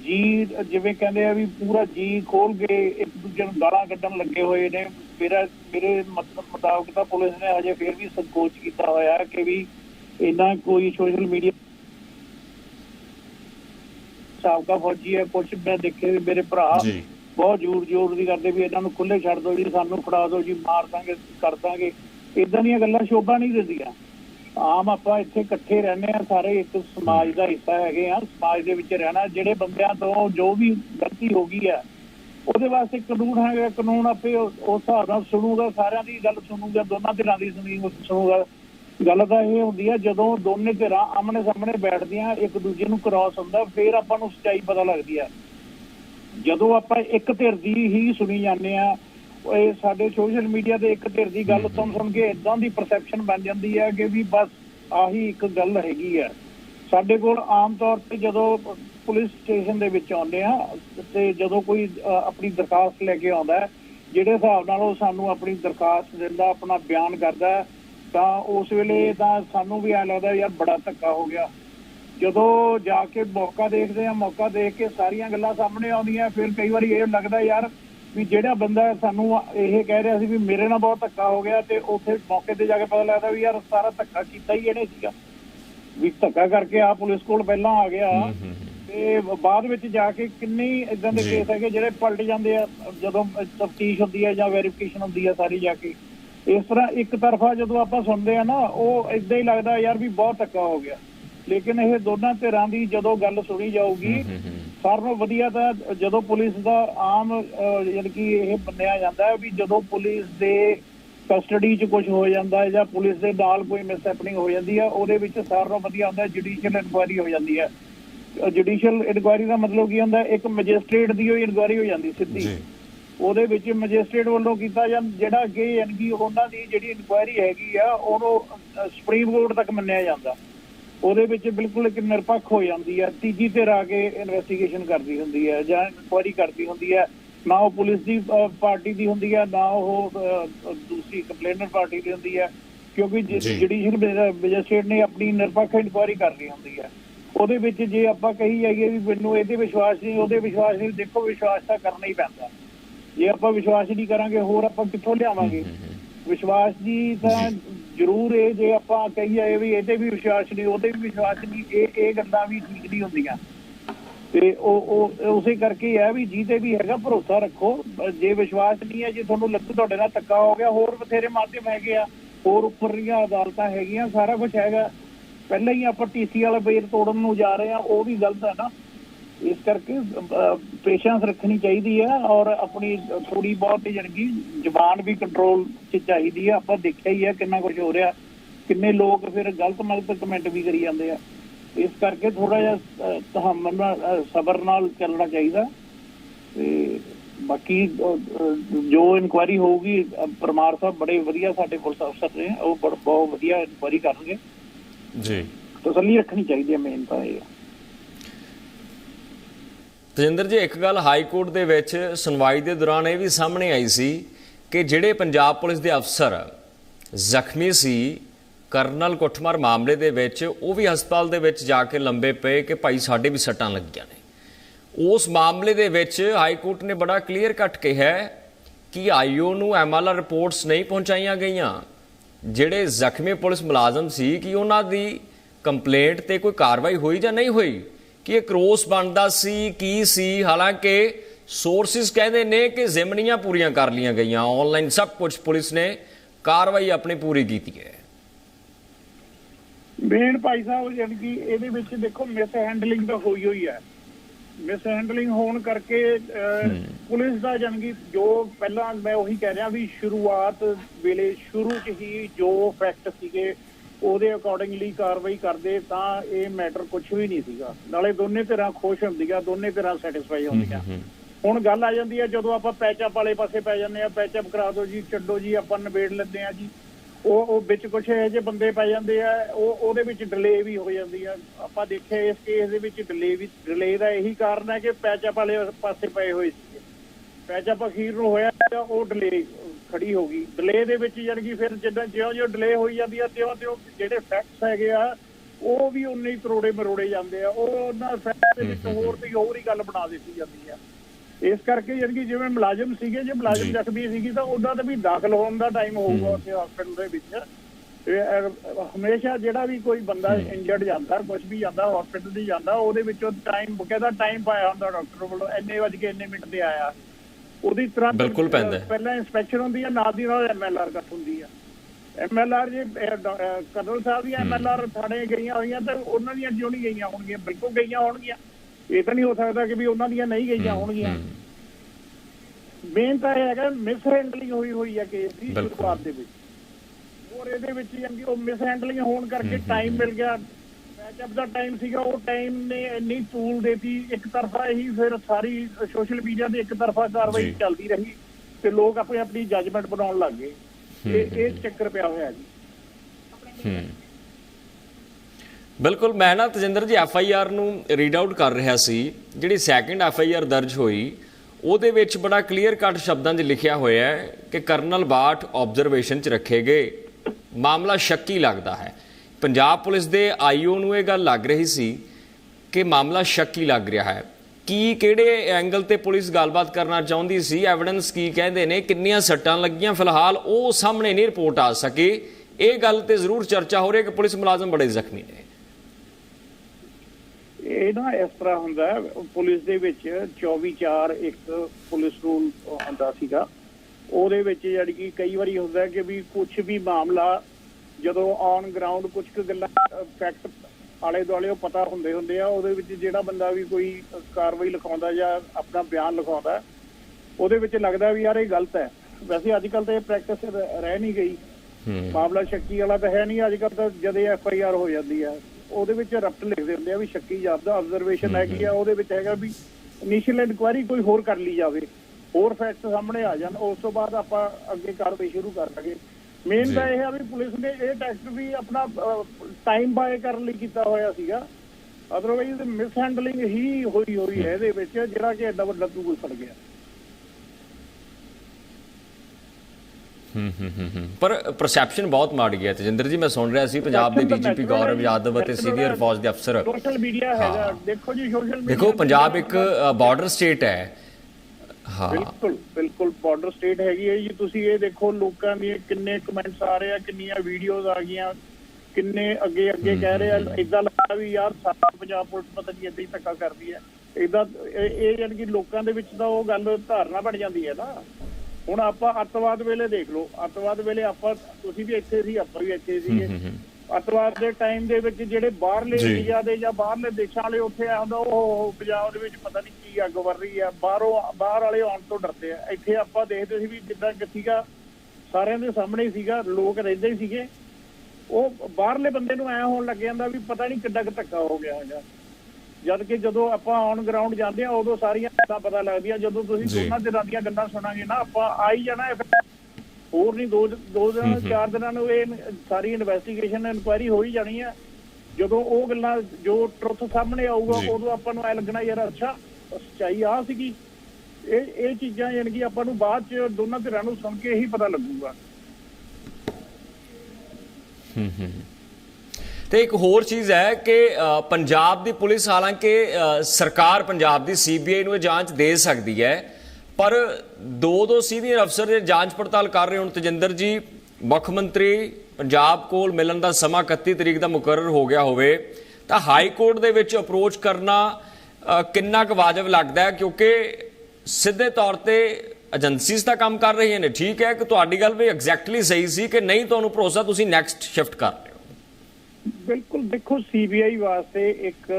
ਜੀ ਜਿਵੇਂ ਕਹਿੰਦੇ ਆ ਵੀ ਪੂਰਾ ਜੀ ਖੋਲ ਕੇ ਇੱਕ ਦੂਜੇ ਨੂੰ ਗਾਲਾਂ ਕੱਢਣ ਲੱਗੇ ਹੋਏ ਨੇ। ਮੇਰਾ ਮੇਰੇ ਮਤਲਬ ਮੁਤਾਬਕ ਤਾਂ ਪੁਲਿਸ ਨੇ ਹਜੇ ਫਿਰ ਵੀ ਸੰਕੋਚ ਕੀਤਾ ਹੋਇਆ ਕਿ ਵੀ ਇੰਨਾ ਕੋਈ ਸੋਸ਼ਲ ਮੀਡੀਆ ਸਾਬਕਾ ਫੌਜੀ ਹੈ ਕੁਝ ਮੈਂ ਦੇਖੇ ਮੇਰੇ ਭਰਾ ਬਹੁਤ ਜ਼ੋਰ ਜ਼ੋਰ ਦੀ ਕਰਦੇ ਵੀ ਇਹਨਾਂ ਨੂੰ ਖੁੱਲੇ ਛੱਡ ਦਿਓ ਜੀ ਸਾਨੂੰ ਫੜਾ ਦਿਓ ਜੀ ਮਾਰ ਦਾਂਗੇ ਕਰ ਦਾਂਗੇ। ਇਦਾਂ ਦੀਆਂ ਗੱਲਾਂ ਸ਼ੋਭਾ ਨਹੀਂ ਦਿੰਦੀਆਂ। ਆਮ ਆਪਾਂ ਇੱਥੇ ਇਕੱਠੇ ਰਹਿੰਦੇ ਆ ਸਾਰੇ ਇੱਕ ਸਮਾਜ ਦਾ ਹਿੱਸਾ ਹੈਗੇ ਆ ਸਮਾਜ ਦੇ ਵਿੱਚ ਰਹਿਣਾ, ਜਿਹੜੇ ਬੰਦਿਆਂ ਤੋਂ ਜੋ ਵੀ ਗਲਤੀ ਹੋ ਗਈ ਹੈ, ਉਹਦੇ ਵਾਸਤੇ ਕਾਨੂੰਨ ਹੈਗਾ, ਕਾਨੂੰਨ ਆਪੇ ਉਸ ਹਿਸਾਬ ਨਾਲ ਸੁਣੂਗਾ, ਸਾਰਿਆਂ ਦੀ ਗੱਲ ਸੁਣੂਗਾ, ਦੋਨਾਂ ਧਿਰਾਂ ਦੀ ਸੁਣੀ ਸੁਣੂਗਾ। ਗੱਲ ਤਾਂ ਇਹ ਹੁੰਦੀ ਹੈ, ਜਦੋਂ ਦੋਨੇ ਧਿਰਾਂ ਆਮਣੇ ਸਾਹਮਣੇ ਬੈਠਦੀਆਂ, ਇੱਕ ਦੂਜੇ ਨੂੰ ਕ੍ਰਾਸ ਹੁੰਦਾ, ਫਿਰ ਆਪਾਂ ਨੂੰ ਸੱਚਾਈ ਪਤਾ ਲੱਗਦੀ ਹੈ। ਜਦੋਂ ਆਪਾਂ ਇੱਕ ਧਿਰ ਦੀ ਹੀ ਸੁਣੀ ਜਾਂਦੇ ਆ ਇਹ ਸਾਡੇ ਸੋਸ਼ਲ ਮੀਡੀਆ ਤੇ ਇੱਕ ਧਿਰ ਦੀ ਗੱਲ ਸੁਣ ਸੁਣ ਕੇ ਇਦਾਂ ਦੀ ਪਰਸੈਪਸ਼ਨ ਬਣ ਜਾਂਦੀ ਹੈ ਕਿ ਵੀ ਬਸ ਆਹੀ ਇੱਕ ਗੱਲ ਹੈਗੀ ਹੈ। ਸਾਡੇ ਕੋਲ ਆਮ ਤੌਰ ਤੇ ਜਦੋਂ ਪੁਲਿਸ ਸਟੇਸ਼ਨ ਦੇ ਵਿੱਚ ਆਉਂਦੇ ਆ ਤੇ ਜਦੋਂ ਕੋਈ ਆਪਣੀ ਦਰਖਾਸਤ ਲੈ ਕੇ ਆਉਂਦਾ ਜਿਹੜੇ ਹਿਸਾਬ ਨਾਲ ਉਹ ਸਾਨੂੰ ਆਪਣੀ ਦਰਖਾਸਤ ਦਿੰਦਾ, ਆਪਣਾ ਬਿਆਨ ਕਰਦਾ ਤਾਂ ਉਸ ਵੇਲੇ ਤਾਂ ਸਾਨੂੰ ਵੀ ਐ ਲੱਗਦਾ ਯਾਰ ਬੜਾ ਧੱਕਾ ਹੋ ਗਿਆ। ਜਦੋਂ ਜਾ ਕੇ ਮੌਕਾ ਦੇਖਦੇ ਆ ਮੌਕਾ ਦੇਖ ਕੇ ਸਾਰੀਆਂ ਗੱਲਾਂ ਸਾਹਮਣੇ ਆਉਂਦੀਆਂ, ਫਿਰ ਕਈ ਵਾਰੀ ਇਹ ਲੱਗਦਾ ਯਾਰ ਵੀ ਜਿਹੜਾ ਬੰਦਾ ਸਾਨੂੰ ਇਹ ਕਹਿ ਰਿਹਾ ਸੀ ਵੀ ਮੇਰੇ ਨਾਲ ਬਹੁਤ ਧੱਕਾ ਹੋ ਗਿਆ ਤੇ ਉੱਥੇ ਮੌਕੇ ਤੇ ਜਾ ਕੇ ਪਤਾ ਲੱਗਦਾ ਵੀ ਯਾਰ ਸਾਰਾ ਧੱਕਾ ਕੀਤਾ ਹੀ ਇਹਨੇ ਸੀਗਾ। ਵੀ ਧੱਕਾ ਕਰਕੇ ਆ ਪੁਲਿਸ ਕੋਲ ਪਹਿਲਾਂ ਆ ਗਿਆ ਤੇ ਬਾਅਦ ਵਿੱਚ ਜਾ ਕੇ ਕਿੰਨੇ ਇਦਾਂ ਦੇ। ਕੇਸ ਹੈਗੇ ਜਿਹੜੇ ਪਲਟ ਜਾਂਦੇ ਆ ਜਦੋਂ ਤਫਤੀਸ਼ ਹੁੰਦੀ ਹੈ ਜਾਂ ਵੈਰੀਫਿਕੇਸ਼ਨ ਹੁੰਦੀ ਹੈ ਸਾਰੀ ਜਾ ਕੇ। ਇਸ ਤਰ੍ਹਾਂ ਇੱਕ ਤਰਫਾ ਜਦੋਂ ਆਪਾਂ ਸੁਣਦੇ ਆ ਨਾ ਉਹ ਇਦਾਂ ਹੀ ਲੱਗਦਾ ਯਾਰ ਵੀ ਬਹੁਤ ਧੱਕਾ ਹੋ ਗਿਆ। ਲੇਕਿਨ ਇਹ ਦੋਨਾਂ ਧਿਰਾਂ ਦੀ ਜਦੋਂ ਗੱਲ ਸੁਣੀ ਜਾਊਗੀ ਸਾਰਿਆਂ ਨਾਲੋਂ ਵਧੀਆ ਤਾਂ ਜਦੋਂ ਪੁਲਿਸ ਦਾ ਆਮ ਯਾਨੀ ਕਿ ਇਹ ਮੰਨਿਆ ਜਾਂਦਾ ਹੈ ਵੀ ਜਦੋਂ ਪੁਲਿਸ ਦੇ ਕਸਟਡੀ 'ਚ ਕੁਝ ਹੋ ਜਾਂਦਾ ਹੈ ਜਾਂ ਪੁਲਿਸ ਦੇ ਨਾਲ ਕੋਈ ਮਿਸਹੈਪਨਿੰਗ ਹੋ ਜਾਂਦੀ ਹੈ ਉਹਦੇ ਵਿੱਚ ਸਾਰਿਆਂ ਨਾਲੋਂ ਵਧੀਆ ਹੁੰਦਾ ਜੁਡੀਸ਼ੀਅਲ ਇਨਕੁਆਇਰੀ ਹੋ ਜਾਂਦੀ ਹੈ। ਜੁਡੀਸ਼ੀਅਲ ਇਨਕੁਆਇਰੀ ਦਾ ਮਤਲਬ ਕੀ ਹੁੰਦਾ? ਇੱਕ ਮੈਜਿਸਟ੍ਰੇਟ ਦੀ ਹੋਈ ਇਨਕੁਆਇਰੀ ਹੋ ਜਾਂਦੀ ਸਿੱਧੀ। ਉਹਦੇ ਵਿੱਚ ਮੈਜਿਸਟ੍ਰੇਟ ਵੱਲੋਂ ਕੀਤਾ ਜਾਂ ਜਿਹੜਾ ਅੱਗੇ ਯਾਨੀ ਕਿ ਉਹਨਾਂ ਦੀ ਜਿਹੜੀ ਇਨਕੁਆਇਰੀ ਹੈਗੀ ਆ ਉਹਨੂੰ ਸੁਪਰੀਮ ਕੋਰਟ ਤੱਕ ਮੰਨਿਆ ਜਾਂਦਾ। ਉਹਦੇ ਵਿੱਚ ਬਿਲਕੁਲ ਇੱਕ ਨਿਰਪੱਖ ਹੋ ਜਾਂਦੀ ਹੈ। ਤੀਜੀ ਧਿਰ ਆ ਕੇ ਇਨਵੈਸਟੀਗੇਸ਼ਨ ਕਰਦੀ ਹੁੰਦੀ ਹੈ ਜਾਂ ਇਨਕੁਆਇਰੀ ਕਰਦੀ ਹੁੰਦੀ ਹੈ। ਨਾ ਉਹ ਪੁਲਿਸ ਦੀ ਪਾਰਟੀ ਦੀ ਹੁੰਦੀ ਹੈ ਨਾ ਉਹ ਦੂਸਰੀ ਕੰਪਲੇਨਰ ਪਾਰਟੀ ਦੀ ਹੁੰਦੀ ਹੈ। ਕਿਉਂਕਿ। ਜੁਡੀਸ਼ੀਅਲ ਮੈਜਿਸਟ੍ਰੇਟ ਨੇ ਆਪਣੀ ਨਿਰਪੱਖ ਇਨਕੁਆਇਰੀ ਕਰਨੀ ਹੁੰਦੀ ਹੈ। ਉਹਦੇ ਵਿੱਚ ਜੇ ਆਪਾਂ ਕਹੀ ਜਾਈਏ ਵੀ ਮੈਨੂੰ ਇਹਦੇ ਵਿਸ਼ਵਾਸ ਨਹੀਂ ਉਹਦੇ ਵਿਸ਼ਵਾਸ ਨਹੀਂ ਦੇਖੋ ਵਿਸ਼ਵਾਸ ਤਾਂ ਕਰਨਾ ਹੀ ਪੈਂਦਾ। ਜੇ ਆਪਾਂ ਵਿਸ਼ਵਾਸ ਨਹੀਂ ਕਰਾਂਗੇ ਹੋਰ ਆਪਾਂ ਕਿੱਥੋਂ ਲਿਆਵਾਂਗੇ? ਵਿਸ਼ਵਾਸ ਦੀ ਤਾਂ ਜ਼ਰੂਰ ਇਹ ਜੇ ਆਪਾਂ ਕਹੀਏ ਵੀ ਇਹਦੇ ਵੀ ਵਿਸ਼ਵਾਸ ਨਹੀਂ, ਉਹਦੇ ਵੀ ਵਿਸ਼ਵਾਸ ਨਹੀਂ, ਇਹ ਇਹ ਗੱਲਾਂ ਵੀ ਠੀਕ ਨਹੀਂ ਹੁੰਦੀਆਂ। ਤੇ ਉਹ ਉਹ ਉਸੇ ਕਰਕੇ ਹੀ ਹੈ ਵੀ ਜਿਹਦੇ ਵੀ ਹੈਗਾ ਭਰੋਸਾ ਰੱਖੋ, ਜੇ ਵਿਸ਼ਵਾਸ ਨਹੀਂ ਹੈ, ਜੇ ਤੁਹਾਨੂੰ ਲੱਗੂ ਤੁਹਾਡੇ ਨਾਲ ਧੱਕਾ ਹੋ ਗਿਆ, ਹੋਰ ਬਥੇਰੇ ਮਾਧਿਅਮ ਹੈਗੇ ਆ, ਹੋਰ ਉੱਪਰਲੀਆਂ ਅਦਾਲਤਾਂ ਹੈਗੀਆਂ, ਸਾਰਾ ਕੁਝ ਹੈਗਾ। ਪਹਿਲਾਂ ਹੀ ਆਪਾਂ ਟੀਸੀ ਵਾਲਾ ਬੇਰ ਤੋੜਨ ਨੂੰ ਜਾ ਰਹੇ ਆ, ਉਹ ਵੀ ਗਲਤ ਹੈ ਨਾ। ਇਸ ਕਰਕੇ ਪੇਸ਼ੈਂਸ ਰੱਖਣੀ ਚਾਹੀਦੀ ਹੈ ਔਰ ਆਪਣੀ ਥੋੜੀ ਬਹੁਤ ਜਿਹੜੀ ਕਿ ਜ਼ਬਾਨ ਵੀ ਕੰਟਰੋਲ 'ਚ ਚਾਹੀਦੀ ਹੈ ਆਪਾਂ ਦੇਖਿਆ ਹੀ ਹੈ ਕਿੰਨਾ ਕੁਝ ਹੋ ਰਿਹਾ ਕਿੰਨੇ ਲੋਕ ਫਿਰ ਗਲਤ ਮਲਤ ਕਮੈਂਟ ਵੀ ਕਰੀ ਜਾਂਦੇ ਆ। ਇਸ ਕਰਕੇ ਥੋੜਾ ਜਿਹਾ ਅਹ, ਤਹਮਲ ਨਾਲ ਸਬਰ ਨਾਲ ਚੱਲਣਾ ਚਾਹੀਦਾ। ਤੇ ਬਾਕੀ ਜੋ ਇਨਕੁਆਇਰੀ ਹੋਊਗੀ ਪਰਮਾਰ ਸਾਹਿਬ ਬੜੇ ਵਧੀਆ ਸਾਡੇ ਪੁਲਿਸ ਅਫਸਰ ਨੇ ਉਹ ਬਹੁਤ ਵਧੀਆ ਇਨਕੁਆਇਰੀ ਕਰਨਗੇ। ਜੀ। ਤਸੱਲੀ ਰੱਖਣੀ ਚਾਹੀਦੀ ਹੈ ਮੇਨ ਤਾਂ ਇਹ ਹੈ ਤਜਿੰਦਰ ਜੀ, ਇੱਕ ਗੱਲ ਹਾਈ ਕੋਰਟ ਦੇ ਵਿੱਚ ਸੁਣਵਾਈ ਦੇ ਦੌਰਾਨ ਇਹ ਵੀ ਸਾਹਮਣੇ ਆਈ ਸੀ ਕਿ ਜਿਹੜੇ ਪੰਜਾਬ ਪੁਲਿਸ ਦੇ ਅਫਸਰ ਜ਼ਖਮੀ ਸੀ, ਕਰਨਲ ਕੁੱਟਮਾਰ ਮਾਮਲੇ ਦੇ ਵਿੱਚ, ਉਹ ਵੀ ਹਸਪਤਾਲ ਦੇ ਵਿੱਚ ਜਾ ਕੇ ਲੰਬੇ ਪਏ ਕਿ ਭਾਈ ਸਾਡੇ ਵੀ ਸੱਟਾਂ ਲੱਗੀਆਂ ਨੇ। ਉਸ ਮਾਮਲੇ ਦੇ ਵਿੱਚ ਹਾਈ ਕੋਰਟ ਨੇ ਬੜਾ ਕਲੀਅਰ ਕੱਟ ਕਿਹਾ ਹੈ ਕਿ ਆਈਓ ਨੂੰ ਐਮਐਲਆਰ ਰਿਪੋਰਟਸ ਨਹੀਂ ਪਹੁੰਚਾਈਆਂ ਗਈਆਂ। ਜਿਹੜੇ ਜ਼ਖਮੀ ਪੁਲਿਸ ਮੁਲਾਜ਼ਮ ਸੀ, ਕਿ ਉਹਨਾਂ ਦੀ ਕੰਪਲੇਂਟ ਤੇ ਕੋਈ ਕਾਰਵਾਈ ਹੋਈ ਜਾਂ ਨਹੀਂ ਹੋਈ? ਕਿ ਇਹ ਕ੍ਰੋਸ ਬਣਦਾ ਸੀ ਕੀ ਸੀ? ਹਾਲਾਂਕਿ ਸੋਰਸਿਸ ਕਹਿੰਦੇ ਨੇ ਕਿ ਜ਼ਿਮਨੀਆਂ ਪੂਰੀਆਂ ਕਰ ਲੀਆਂ ਗਈਆਂ। ਆਨਲਾਈਨ ਸਭ ਕੁਝ ਪੁਲਿਸ ਨੇ ਕਾਰਵਾਈ ਆਪਣੀ ਪੂਰੀ ਕੀਤੀ ਹੈ। ਮੇਨ ਭਾਈ ਸਾਹਿਬ ਜਾਣੀ ਕਿ ਇਹਦੇ ਵਿੱਚ ਦੇਖੋ ਮਿਸ ਹੈਂਡਲਿੰਗ ਤਾਂ ਹੋਈ ਹੋਈ ਹੈ। ਮਿਸ ਹੈਂਡਲਿੰਗ ਹੋਣ ਕਰਕੇ ਪੁਲਿਸ ਦਾ ਜਾਣੀ ਕਿ ਜੋ ਪਹਿਲਾਂ ਮੈਂ ਉਹੀ ਕਹਿ ਰਿਹਾ ਵੀ ਸ਼ੁਰੂਆਤ ਵੇਲੇ ਸ਼ੁਰੂ 'ਚ ਹੀ ਜੋ ਫੈਕਟ ਸੀਗੇ ਉਹਦੇ ਅਕੋਰਡਿੰਗਲੀ ਕਾਰਵਾਈ ਕਰਦੇ ਤਾਂ ਇਹ ਮੈਟਰ ਕੁਝ ਵੀ ਨਹੀਂ ਸੀਗਾ। ਨਾਲੇ ਦੋਨੇ ਧਿਰਾਂ ਖੁਸ਼ ਹੁੰਦੀਆਂ ਦੋਨੇ ਧਿਰਾਂ ਸੈਟੀਸਫਾਈ ਹੁੰਦੀਆਂ। ਹੁਣ ਗੱਲ ਆ ਜਾਂਦੀ ਹੈ ਜਦੋਂ ਆਪਾਂ ਪੈਚਅਪ ਵਾਲੇ ਪਾਸੇ ਪੈ ਜਾਂਦੇ ਆ ਪੈਚਅਪ ਕਰਾ ਦਿਓ ਜੀ ਛੱਡੋ ਜੀ ਆਪਾਂ ਨਿਬੇੜ ਲੈਂਦੇ ਆ ਜੀ। ਉਹ ਉਹ ਵਿੱਚ ਕੁਝ ਇਹੋ ਜਿਹੇ ਬੰਦੇ ਪੈ ਜਾਂਦੇ ਆ ਉਹ ਉਹਦੇ ਵਿੱਚ ਡਿਲੇ ਵੀ ਹੋ ਜਾਂਦੀ ਆ। ਆਪਾਂ ਦੇਖਿਆ ਇਸ ਕੇਸ ਦੇ ਵਿੱਚ ਡਿਲੇ ਵੀ ਡਿਲੇ ਦਾ ਇਹੀ ਕਾਰਨ ਹੈ ਕਿ ਪੈਚਅਪ ਵਾਲੇ ਪਾਸੇ ਪਏ ਹੋਏ ਸੀ ਪੈਚਅਪ ਅਖੀਰ ਨੂੰ ਹੋਇਆ ਉਹ ਡਿਲੇ ਖੜੀ ਹੋ ਗਈ। ਡਿਲੇ ਦੇ ਵਿੱਚ ਯਾਨੀ ਕਿ ਫਿਰ ਜਿੱਦਾਂ ਜਿਉਂ ਜਿਉਂ ਡਿਲੇ ਹੋਈ ਜਾਂਦੀ ਆ ਤਿਉਂ ਤਿਉਂ ਜਿਹੜੇ ਫੈਕਟਸ ਹੈਗੇ ਆ ਉਹ ਵੀ ਉਨੇ ਹੀ ਤਰੋੜੇ ਮਰੋੜੇ ਜਾਂਦੇ ਆ। ਉਹ ਉਹਨਾਂ ਫੈਕਟ ਦੇ ਵਿੱਚ ਹੋਰ ਤੇ ਹੋਰ ਹੀ ਗੱਲ ਬਣਾ ਦਿੱਤੀ ਜਾਂਦੀ ਆ। ਇਸ ਕਰਕੇ ਯਾਨੀ ਕਿ ਜਿਵੇਂ ਮੁਲਾਜ਼ਮ ਸੀਗੇ ਜੇ ਮੁਲਾਜ਼ਮ ਜ਼ਖਮੀ ਸੀਗੀ ਤਾਂ ਉਹਨਾਂ ਦਾ ਵੀ ਦਾਖਲ ਹੋਣ ਦਾ ਟਾਈਮ ਹੋਊਗਾ ਉੱਥੇ ਹਸਪੀਟਲ ਦੇ ਵਿੱਚ। ਹਮੇਸ਼ਾ ਜਿਹੜਾ ਵੀ ਕੋਈ ਬੰਦਾ ਇੰਜਰਡ ਜਾਂਦਾ ਕੁਝ ਵੀ ਜਾਂਦਾ ਹਸਪੀਟਲ ਦੀ ਜਾਂਦਾ ਉਹਦੇ ਵਿੱਚੋਂ ਟਾਈਮ ਬਕਾਇਦਾ ਟਾਈਮ ਪਾਇਆ ਹੁੰਦਾ ਡਾਕਟਰ ਵੱਲੋਂ ਇੰਨੇ ਵਜੇ ਕੇ ਇੰਨੇ ਮਿੰਟ ਤੇ ਆਇਆ। ਉਹਦੀ ਤਰ੍ਹਾਂ ਬਿਲਕੁਲ ਪੈਂਦਾ। ਪਹਿਲਾਂ ਇਨਸਪੈਕਸ਼ਨ ਹੁੰਦੀ ਹੈ ਨਾਲ ਦੀ ਨਾਲ ਐਮਐਲਆਰ ਕੱਟ ਹੁੰਦੀ ਹੈ ਐਮਐਲਆਰ ਜੇ ਕਦਲ ਸਾਹਿਬ ਦੀ ਐਮਐਲਆਰ ਥਾਣੇ ਗਈਆਂ ਹੋਈਆਂ ਤਾਂ ਉਹਨਾਂ ਦੀਆਂ ਕਿਉਂ ਨਹੀਂ ਗਈਆਂ ਹੋਣਗੀਆਂ ਬਿਲਕੁਲ ਗਈਆਂ ਹੋਣਗੀਆਂ। ਇਹ ਤਾਂ ਨਹੀਂ ਹੋ ਸਕਦਾ ਕਿ ਵੀ ਉਹਨਾਂ ਦੀਆਂ ਨਹੀਂ ਗਈਆਂ ਹੋਣਗੀਆਂ। ਮੇਨ ਤਾਂ ਇਹ ਹੈਗਾ ਮਿਸ ਹੈਂਡਲਿੰਗ ਹੋਈ ਹੋਈ ਹੈ ਕੇਸ ਦੀ। ਸ਼ੁਰੂਆਤ ਦੇ ਵਿੱਚ। ਔਰ ਇਹਦੇ ਵਿੱਚ ਯਾਨੀ ਉਹ ਮਿਸ ਹੈਂਡਲਿੰਗ ਹੋਣ ਕਰਕੇ ਟਾਈਮ ਮਿਲ ਗਿਆ। ਮੈਚਅਪ ਦਾ ਟਾਈਮ ਸੀਗਾ ਉਹ ਟਾਈਮ ਨੇ ਇੰਨੀ ਤੂਲ ਦੇਤੀ ਇੱਕ ਤਰਫਾ ਹੀ ਫਿਰ ਸਾਰੀ ਸੋਸ਼ਲ ਮੀਡੀਆ ਤੇ ਇੱਕ ਤਰਫਾ ਕਾਰਵਾਈ। ਚੱਲਦੀ ਰਹੀ ਤੇ ਲੋਕ ਆਪਣੀ ਆਪਣੀ ਜੱਜਮੈਂਟ ਬਣਾਉਣ ਲੱਗ ਗਏ। ਇਹ ਇਹ ਚੱਕਰ ਪਿਆ ਹੋਇਆ ਜੀ। ਹੂੰ। ਬਿਲਕੁਲ ਮੈਂ ਨਾ Tajinder ji F I R ਨੂੰ ਰੀਡ ਆਊਟ ਕਰ ਰਿਹਾ ਸੀ ਜਿਹੜੀ ਸੈਕੰਡ ਐਫ ਆਈ ਆਰ ਦਰਜ ਹੋਈ ਉਹਦੇ ਵਿੱਚ ਬੜਾ ਕਲੀਅਰ ਕੱਟ ਸ਼ਬਦਾਂ 'ਚ ਲਿਖਿਆ ਹੋਇਆ ਹੈ ਕਿ ਕਰਨਲ ਬਾਟ ਆਬਜ਼ਰਵੇਸ਼ਨ 'ਚ ਰੱਖੇ ਗਏ। ਮਾਮਲਾ ਸ਼ੱਕੀ ਲੱਗਦਾ ਹੈ। ਪੰਜਾਬ ਪੁਲਿਸ ਦੇ ਆਈਓ ਨੂੰ ਇਹ ਗੱਲ ਲੱਗ ਰਹੀ ਸੀ ਕਿ ਮਾਮਲਾ ਸ਼ੱਕੀ ਲੱਗ ਰਿਹਾ ਹੈ। ਕੀ ਕਿਹੜੇ ਐਂਗਲ ਤੇ ਪੁਲਿਸ ਗੱਲਬਾਤ ਕਰਨਾ ਚਾਹੁੰਦੀ ਸੀ? ਐਵੀਡੈਂਸ ਕੀ ਕਹਿੰਦੇ ਨੇ? ਕਿੰਨੀਆਂ ਸੱਟਾਂ ਲੱਗੀਆਂ? ਫਿਲਹਾਲ ਉਹ ਸਾਹਮਣੇ ਨਹੀਂ ਰਿਪੋਰਟ ਆ ਸਕੀ। ਇਹ ਗੱਲ ਤੇ ਜ਼ਰੂਰ ਚਰਚਾ ਹੋ ਰਹੀ ਹੈ ਕਿ ਪੁਲਿਸ ਮੁਲਾਜ਼ਮ ਬੜੇ ਜ਼ਖਮੀ ਨੇ। ਇਹ ਨਾ ਇਸ ਤਰ੍ਹਾਂ ਹੁੰਦਾ ਪੁਲਿਸ ਦੇ ਵਿੱਚ 24 4 ਇੱਕ ਪੁਲਿਸ ਰੂਲ ਹੁੰਦਾ ਸੀਗਾ। ਉਹਦੇ ਵਿੱਚ ਜਿਹੜੀ ਕਿ ਕਈ ਵਾਰੀ ਹੁੰਦਾ ਹੈ ਕਿ ਵੀ ਕੁਝ ਵੀ ਮਾਮਲਾ ਜਦੋਂ ਔਨ ਗਰਾਊਂਡ ਕੁਝ ਕੁ ਗੱਲਾਂ ਫੈਕਟ ਆਲੇ ਦੁਆਲੇ ਉਹ ਪਤਾ ਹੁੰਦੇ ਹੁੰਦੇ ਆ ਉਹਦੇ ਵਿੱਚ ਜਿਹੜਾ ਬੰਦਾ ਵੀ ਕੋਈ ਕਾਰਵਾਈ ਲਿਖਾਉਂਦਾ ਜਾਂ ਆਪਣਾ ਬਿਆਨ ਲਿਖਾਉਂਦਾ ਉਹਦੇ ਵਿੱਚ ਲੱਗਦਾ ਵੀ ਯਾਰ ਇਹ ਗਲਤ ਹੈ। ਵੈਸੇ ਅੱਜ ਕੱਲ ਤਾਂ ਇਹ ਪ੍ਰੈਕਟਿਸ ਰਹਿ ਨਹੀਂ ਗਈ। ਹੂੰ। ਮਾਮਲਾ ਸ਼ੱਕੀ ਵਾਲਾ ਤਾਂ ਹੈ ਨਹੀਂ ਅੱਜ ਕੱਲ ਤਾਂ ਜਦੇ ਐਫ ਆਈ ਆਰ ਹੋ ਜਾਂਦੀ ਆ ਉਹਦੇ ਵਿੱਚ ਰਫਟ ਲਿਖਦੇ ਹੁੰਦੇ ਆ ਵੀ ਸ਼ੱਕੀ ਜਾਪਦਾ ਆਬਜ਼ਰਵੇਸ਼ਨ ਹੈਗੀ ਆ ਉਹਦੇ ਵਿੱਚ ਹੈਗਾ ਵੀ ਇਨੀਸ਼ੀਅਲ ਇਨਕੁਆਇਰੀ ਕੋਈ ਹੋਰ ਕਰ ਲਈ ਜਾਵੇ ਹੋਰ ਫੈਕਟ ਸਾਹਮਣੇ ਆ ਜਾਣ ਉਸ ਤੋਂ ਬਾਅਦ ਆਪਾਂ ਅੱਗੇ ਕਾਰਵਾਈ ਸ਼ੁਰੂ ਕਰ ਸਕੇ ਮੇਨ ਤਾਂ ਇਹ ਆ ਵੀ ਪੁਲਿਸ ਨੇ ਇਹ ਟੈਸਟ ਵੀ ਆਪਣਾ ਟਾਈਮ ਬਾਏ ਕਰਨ ਲਈ ਕੀਤਾ ਹੋਇਆ ਸੀਗਾ। ਅਦਰਵਾਈਜ਼ ਮਿਸ ਹੈਂਡਲਿੰਗ ਹੀ ਹੋਈ ਹੋਈ ਹੈ ਇਹਦੇ ਵਿੱਚ ਜਿਹੜਾ ਕਿ ਐਡਾ ਵੱਡਾ ਤੂੰ ਫੜ ਗਿਆ। ਪਰ ਪਰਸੈਪਸ਼ਨ ਬਹੁਤ ਮਾੜੀ ਹੈ। ਤਜਿੰਦਰ ਜੀ ਮੈਂ ਸੁਣ ਰਿਹਾ ਸੀ ਪੰਜਾਬ ਦੇ ਡੀਜੀਪੀ ਗੌਰਵ ਯਾਦਵ ਅਤੇ ਸੀਨੀਅਰ ਫੌਜ ਦੇ ਅਫਸਰ। ਸੋਸ਼ਲ ਮੀਡੀਆ ਹੈਗਾ। ਦੇਖੋ ਜੀ ਸੋਸ਼ਲ ਮੀਡੀਆ ਦੇਖੋ ਪੰਜਾਬ ਇੱਕ ਬਾਰਡਰ ਸਟੇਟ ਹੈ। ਹਾਂ। ਬਿਲਕੁਲ ਬਿਲਕੁਲ ਬਾਰਡਰ ਸਟੇਟ ਹੈਗੀ ਹੈ ਜੀ। ਤੁਸੀਂ ਇਹ ਦੇਖੋ ਲੋਕਾਂ ਦੇ ਕਿੰਨੇ ਕਮੈਂਟਸ ਆ ਰਹੇ ਆ ਕਿੰਨੀਆਂ ਵੀਡੀਓਜ਼ ਆ ਗਈਆਂ ਕਿੰਨੇ ਅੱਗੇ ਅੱਗੇ ਕਹਿ ਰਹੇ ਆ ਇਦਾਂ ਲੱਗਦਾ ਵੀ ਯਾਰ ਸਾਡਾ ਪੰਜਾਬ ਪੁਲਿਸ ਪਤਾ ਨਹੀਂ ਏਦਾਂ ਹੀ ਧੱਕਾ ਕਰਦੀ ਹੈ। ਇਦਾਂ ਇਹ ਯਾਨੀ ਕਿ ਲੋਕਾਂ ਦੇ ਵਿੱਚ ਤਾਂ ਉਹ ਗੱਲ ਧਾਰਨਾ ਬਣ ਜਾਂਦੀ ਹੈ ਨਾ। ਹੁਣ ਆਪਾਂ ਅੱਤਵਾਦ ਵੇਲੇ ਦੇਖ ਲਓ। ਅੱਤਵਾਦ ਵੇਲੇ ਆਪਾਂ ਤੁਸੀਂ ਵੀ ਇੱਥੇ ਸੀ ਆਪਾਂ ਵੀ ਇੱਥੇ ਸੀਗੇ। ਅੱਤਵਾਦ ਦੇ ਟਾਈਮ ਦੇ ਵਿੱਚ ਜਿਹੜੇ ਬਾਹਰਲੇ। ਇੰਡੀਆ ਦੇ ਜਾਂ ਬਾਹਰਲੇ ਦੇਸ਼ਾਂ ਵਾਲੇ ਉੱਥੇ ਆਉਂਦਾ ਉਹ ਪੰਜਾਬ ਦੇ ਵਿੱਚ ਪਤਾ ਨਹੀਂ ਕੀ ਅੱਗ ਵਰ ਰਹੀ ਆ ਬਾਹਰੋਂ ਬਾਹਰ ਵਾਲੇ ਆਉਣ ਤੋਂ ਡਰਦੇ ਆ ਇੱਥੇ ਆਪਾਂ ਦੇਖਦੇ ਸੀ ਵੀ ਜਿੱਦਾਂ ਸੀਗਾ ਸਾਰਿਆਂ ਦੇ ਸਾਹਮਣੇ ਸੀਗਾ ਲੋਕ ਰਹਿੰਦੇ ਸੀਗੇ ਉਹ ਬਾਹਰਲੇ ਬੰਦੇ ਨੂੰ ਐ ਹੋਣ ਲੱਗ ਜਾਂਦਾ ਵੀ ਪਤਾ ਨਹੀਂ ਕਿੱਡਾ ਕੁ ਧੱਕਾ ਹੋ ਗਿਆ ਹੈਗਾ ਜਦ ਕਿ ਜਦੋਂ ਆਪਾਂ ਔਨ ਗਰਾਊਂਡ ਜਾਂਦੇ ਆ ਉਦੋਂ ਸਾਰੀਆਂ ਗੱਲਾਂ ਪਤਾ ਲੱਗਦੀਆਂ ਜਦੋਂ ਤੁਸੀਂ। ਦੋਨਾਂ ਦਿਨਾਂ ਦੀਆਂ ਗੱਲਾਂ ਸੁਣਾਂਗੇ ਨਾ ਆਪਾਂ ਆ ਹੀ ਜਾਣਾ। ਹੋਰ ਨਹੀਂ ਦੋ ਦੋ ਦਿਨਾਂ ਚਾਰ ਦਿਨਾਂ ਨੂੰ ਇਹ ਸਾਰੀ ਇਨਵੈਸਟੀਗੇਸ਼ਨ ਇਨਕੁਆਇਰੀ ਹੋ ਹੀ ਜਾਣੀ ਆ। ਜਦੋਂ ਉਹ ਗੱਲਾਂ ਜੋ ਟਰੁੱਥ ਸਾਹਮਣੇ ਆਊਗਾ। ਉਦੋਂ ਆਪਾਂ ਨੂੰ ਐ ਲੱਗਣਾ ਯਾਰ ਅੱਛਾ ਸੱਚਾਈ ਆ ਸੀਗੀ। ਇਹ ਇਹ ਚੀਜ਼ਾਂ ਯਾਨੀ ਕਿ ਆਪਾਂ ਨੂੰ ਬਾਅਦ ਚ ਦੋਨਾਂ ਧਿਰਾਂ ਨੂੰ ਸੁਣ ਕੇ ਹੀ ਪਤਾ ਲੱਗੂਗਾ। ਤੇ ਇੱਕ ਹੋਰ ਚੀਜ਼ ਹੈ ਕਿ ਪੰਜਾਬ ਦੀ ਪੁਲਿਸ ਹਾਲਾਂਕਿ ਸਰਕਾਰ ਪੰਜਾਬ ਦੀ ਸੀਬੀਆਈ ਨੂੰ ਇਹ ਜਾਂਚ ਦੇ ਸਕਦੀ ਹੈ। ਪਰ ਦੋ ਦੋ ਸੀਨੀਅਰ ਅਫਸਰ ਜੇ ਜਾਂਚ ਪੜਤਾਲ ਕਰ ਰਹੇ ਹੁਣ। ਤਜਿੰਦਰ ਜੀ, ਮੁੱਖ ਮੰਤਰੀ, ਪੰਜਾਬ ਕੋਲ ਮਿਲਣ ਦਾ ਸਮਾਂ 31 ਤਰੀਕ ਦਾ ਮੁਕਰਰ ਹੋ ਗਿਆ ਹੋਵੇ, ਤਾਂ ਹਾਈ ਕੋਰਟ ਦੇ ਵਿੱਚ ਅਪਰੋਚ ਕਰਨਾ ਕਿੰਨਾ ਕੁ ਵਾਜਬ ਲੱਗਦਾ ਹੈ? ਕਿਉਂਕਿ ਸਿੱਧੇ ਤੌਰ ਤੇ ਏਜੰਸੀਜ਼ ਦਾ ਕੰਮ ਕਰ ਰਹੀਆਂ ਨੇ। ਠੀਕ ਹੈ ਕਿ ਤੁਹਾਡੀ ਗੱਲ ਵੀ ਐਗਜ਼ੈਕਟਲੀ ਸਹੀ ਸੀ ਕਿ ਨਹੀਂ, ਤੁਹਾਨੂੰ ਭਰੋਸਾ ਤੁਸੀਂ ਨੈਕਸਟ ਸ਼ਿਫਟ ਕਰ ਰਹੇ ਹੋ? ਬਿਲਕੁਲ, ਦੇਖੋ ਸੀਬੀਆਈ ਵਾਸਤੇ ਇੱਕ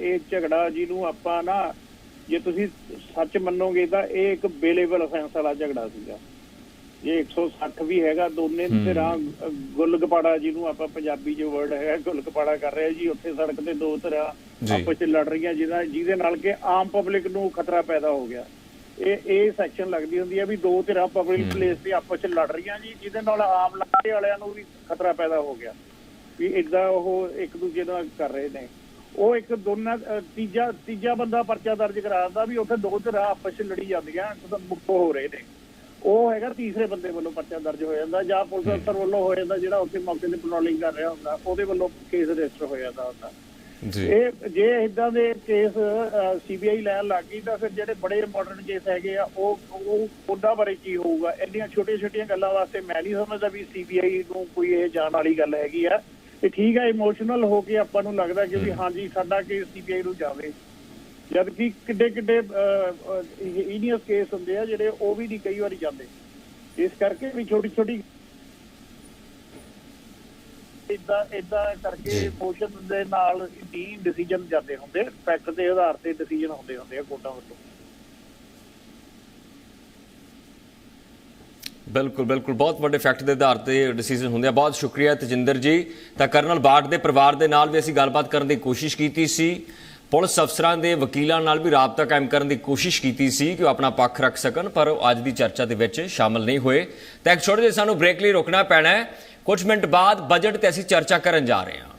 ਇਹ ਝਗੜਾ ਜਿਹਨੂੰ ਆਪਾਂ ਨਾ ਜੇ ਤੁਸੀਂ ਸੱਚ ਮੰਨੋਗੇ ਤਾਂ ਇਹ ਇੱਕ ਬੇਲੇਬਲ ਅਫੈਂਸ ਵਾਲਾ ਝਗੜਾ ਸੀਗਾ। ਇਹ 160 ਵੀ ਹੈਗਾ ਦੋਨੇ ਧਿਰਾਂ ਅ, ਗੁੱਲਗਪਾੜਾ ਜਿਹਨੂੰ ਆਪਾਂ ਪੰਜਾਬੀ 'ਚ ਵਰਡ ਹੈਗਾ ਗੁੱਲਗਪਾੜਾ ਕਰ ਰਿਹਾ ਜੀ ਉੱਥੇ ਸੜਕ ਤੇ ਦੋ ਜੀ। ਆਪਸ 'ਚ ਲੜ ਰਹੀਆਂ ਜਿਹਦਾ ਜਿਹਦੇ ਨਾਲ ਕਿ ਆਮ ਪਬਲਿਕ ਨੂੰ ਖਤਰਾ ਪੈਦਾ ਹੋ ਗਿਆ। ਇਹ ਇਹ ਸੈਕਸ਼ਨ ਲੱਗਦੀ ਹੁੰਦੀ ਹੈ ਵੀ ਦੋ ਧਿਰਾਂ ਪਬਲਿਕ ਪਲੇਸ ਤੇ ਆਪਸ 'ਚ ਲੜ ਰਹੀਆਂ ਜੀ ਜਿਹਦੇ ਨਾਲ ਆਮ ਲਾੜੇ ਵਾਲਿਆਂ ਨੂੰ ਵੀ ਖਤਰਾ ਪੈਦਾ ਹੋ ਗਿਆ। ਵੀ ਇਦਾਂ ਉਹ ਇੱਕ ਦੂਜੇ ਨਾਲ ਕਰ ਰਹੇ ਨੇ। ਉਹ ਇੱਕ ਦੋਨਾਂ ਤੀਜਾ ਤੀਜਾ ਬੰਦਾ ਪਰਚਾ ਦਰਜ ਕਰਾਉਂਦਾ ਵੀ ਉੱਥੇ ਦੋ ਧਿਰਾਂ ਆਪਸ ਵਿੱਚ ਲੜੀ ਜਾਂਦੀਆਂ ਤਾਂ ਮੁਕਤ ਹੋ ਰਹੇ ਨੇ। ਉਹ ਹੈਗਾ ਤੀਸਰੇ ਬੰਦੇ ਵੱਲੋਂ ਪਰਚਾ ਦਰਜ ਹੋ ਜਾਂਦਾ ਜਾਂ ਪੁਲਿਸ ਅਫਸਰ ਵੱਲੋਂ ਹੋ ਜਾਂਦਾ ਜਿਹੜਾ ਉੱਥੇ ਮੌਕੇ ਤੇ ਪੈਟਰੋਲਿੰਗ ਕਰ ਰਿਹਾ ਹੁੰਦਾ ਉਹਦੇ ਵੱਲੋਂ ਕੇਸ ਰਜਿਸਟਰ ਹੋ ਜਾਂਦਾ ਹੁੰਦਾ। ਜੀ। ਇਹ ਜੇ ਇਦਾਂ ਦੇ ਕੇਸ ਸੀਬੀਆਈ ਲੈਣ ਲੱਗ ਗਈ ਤਾਂ ਫਿਰ ਜਿਹੜੇ ਬੜੇ ਇੰਪੋਰਟੈਂਟ ਕੇਸ ਹੈਗੇ ਆ ਉਹ ਉਹ ਉਹਨਾਂ ਬਾਰੇ ਕੀ ਹੋਊਗਾ? ਇੰਨੀਆਂ ਛੋਟੀਆਂ ਛੋਟੀਆਂ ਗੱਲਾਂ ਵਾਸਤੇ ਮੈਂ ਨਹੀਂ ਸਮਝਦਾ ਵੀ ਸੀਬੀਆਈ ਨੂੰ ਕੋਈ ਇਹ ਜਾਣ ਵਾਲੀ ਗੱਲ ਹੈਗੀ ਆ। ਤੇ ਠੀਕ ਹੈ ਇਮੋਸ਼ਨਲ ਹੋ ਕੇ ਆਪਾਂ ਨੂੰ ਲੱਗਦਾ ਕਿ ਵੀ ਹਾਂਜੀ ਸਾਡਾ ਕੇਸ ਸੀਬੀਆਈ ਨੂੰ ਜਾਵੇ। ਜਦ ਕਿ ਕਿੱਡੇ ਕਿੱਡੇ ਇਨੀਅਸ ਕੇਸ ਹੁੰਦੇ ਆ ਜਿਹੜੇ ਉਹ ਵੀ ਨਹੀਂ ਕਈ ਵਾਰੀ ਜਾਂਦੇ। ਇਸ ਕਰਕੇ ਵੀ ਛੋਟੀ ਛੋਟੀ ਇਦਾਂ ਇਦਾਂ ਕਰਕੇ ਇਮੋਸ਼ਨ ਦੇ ਨਾਲ ਹੀ ਡਿਸੀਜਨ ਜਾਂਦੇ ਹੁੰਦੇ। ਫੈਕਟ ਦੇ ਆਧਾਰ ਤੇ ਡਿਸੀਜਨ ਹੁੰਦੇ ਹੁੰਦੇ ਆ ਕੋਰਟਾਂ ਵੱਲੋਂ। ਬਿਲਕੁਲ ਬਿਲਕੁਲ। ਬਹੁਤ ਵੱਡੇ ਫੈਕਟ ਦੇ ਆਧਾਰ ਤੇ ਡਿਸੀਜਨ ਹੁੰਦੇ ਆ। ਬਹੁਤ ਸ਼ੁਕਰੀਆ ਤਜਿੰਦਰ ਜੀ। ਤਾਂ ਕਰਨਲ ਬਾਟ ਦੇ ਪਰਿਵਾਰ ਦੇ ਨਾਲ ਵੀ ਅਸੀਂ ਗੱਲਬਾਤ ਕਰਨ ਦੀ ਕੋਸ਼ਿਸ਼ ਕੀਤੀ ਸੀ। ਪੁਲਿਸ ਅਫਸਰਾਂ ਦੇ ਵਕੀਲਾਂ ਨਾਲ ਵੀ ਰਾਬਤਾ ਕਾਇਮ ਕਰਨ ਦੀ ਕੋਸ਼ਿਸ਼ ਕੀਤੀ ਸੀ ਕਿ ਉਹ ਆਪਣਾ ਪੱਖ ਰੱਖ ਸਕਣ, ਪਰ ਉਹ ਅੱਜ ਦੀ ਚਰਚਾ ਦੇ ਵਿੱਚ ਸ਼ਾਮਲ ਨਹੀਂ ਹੋਏ। ਤਾਂ ਇੱਕ ਛੋਟੇ ਜਿਹੇ ਸਾਨੂੰ ਬ੍ਰੇਕ ਲਈ ਰੋਕਣਾ ਪੈਣਾ ਹੈ। ਕੁਝ ਮਿੰਟ ਬਾਅਦ ਬਜਟ ਤੇ ਅਸੀਂ ਚਰਚਾ ਕਰਨ ਜਾ ਰਹੇ ਹਾਂ।